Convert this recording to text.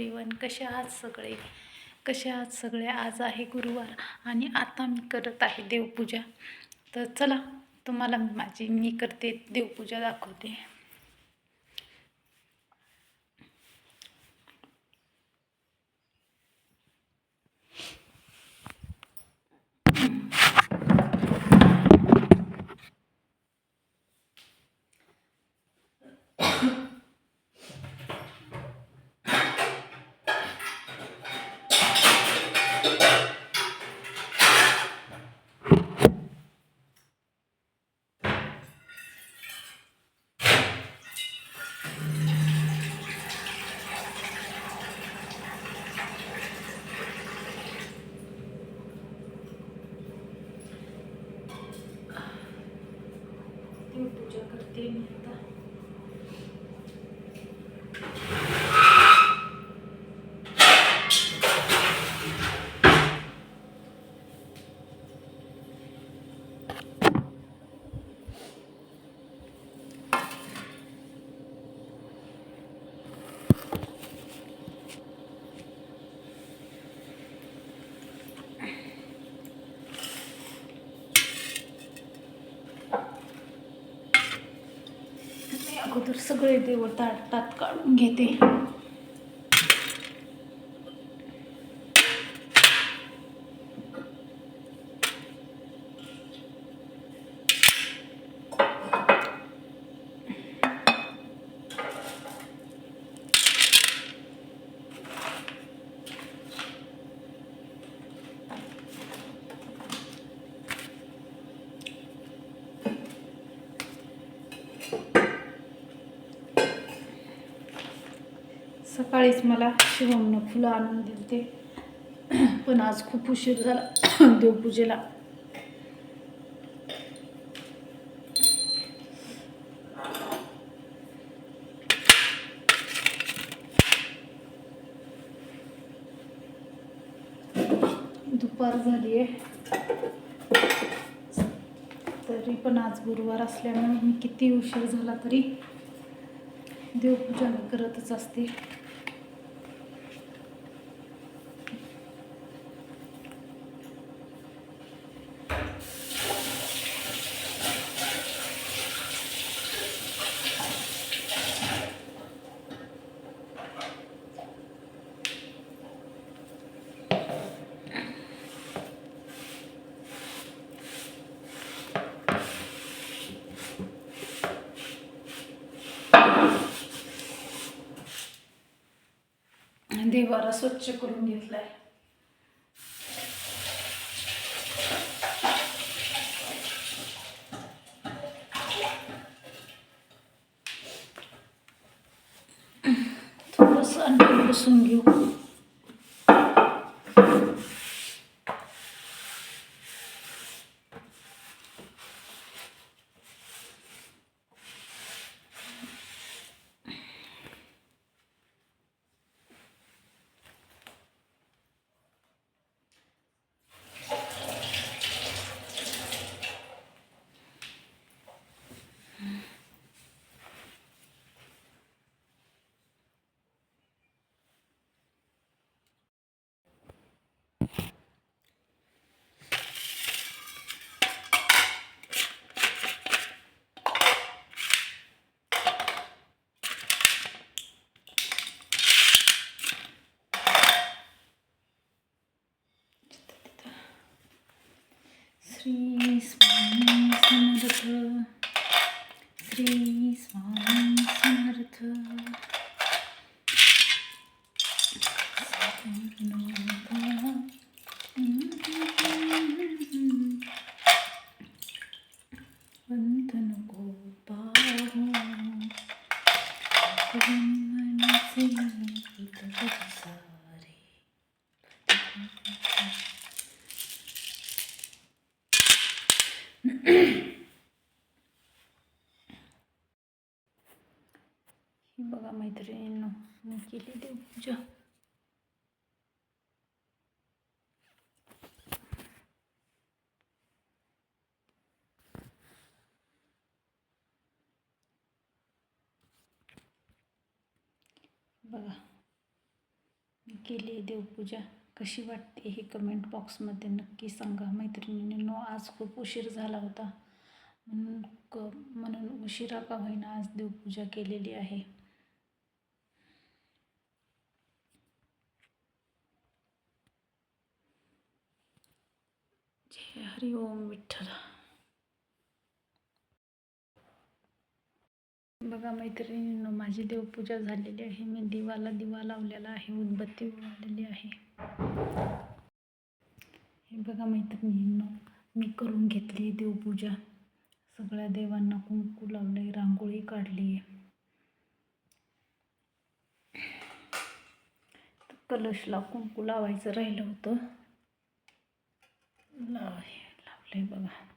A1 कसे आहात सगळे? कसे आहात सगळे? आज आहे गुरुवार आणि आता मी करत आहे देवपूजा. तर चला तुम्हाला माझी मी करते देवपूजा दाखवते देवपूजा करते मी आता मी अगोदर सगळे देवता ताटात काढून घेते. सकाळीच मला शिवमनं फुलं आणून दिलते. पण आज खूप उशीर झाला देवपूजेला. दुपार झाली आहे तरी पण आज गुरुवार असल्यामुळे मी किती उशीर झाला तरी देवपूजा मी करतच असते. निवारा स्वच्छ करून घेतलाय. थोडस आणखी पुसून घेऊ. Sri Swami Samartha Sri Swami Samartha Thank you. बघा मैत्रिणींनो मी केली देवपूजा बघा केली देवपूजा. कशी वाटते हे कमेंट बॉक्समध्ये नक्की सांगा. मैत्रिणींनो आज खूप उशीर झाला होता. म्हणून क म्हणून उशिरा का होईना आज देवपूजा केलेली आहे. जय हरी ओम विठ्ठल. बघा मैत्रिणींनो माझी देवपूजा झालेली आहे. मी दिवाला दिवा लावलेला आहे उदबत्ती वाढलेली आहे. हे बघा मैत्रिणींनो मी करून घेतली देवपूजा. सगळ्या देवांना कुंकू लावले रांगोळी काढली आहे. कलशला कुंकू लावायचं राहिलं होतं. लाव आहे बघा.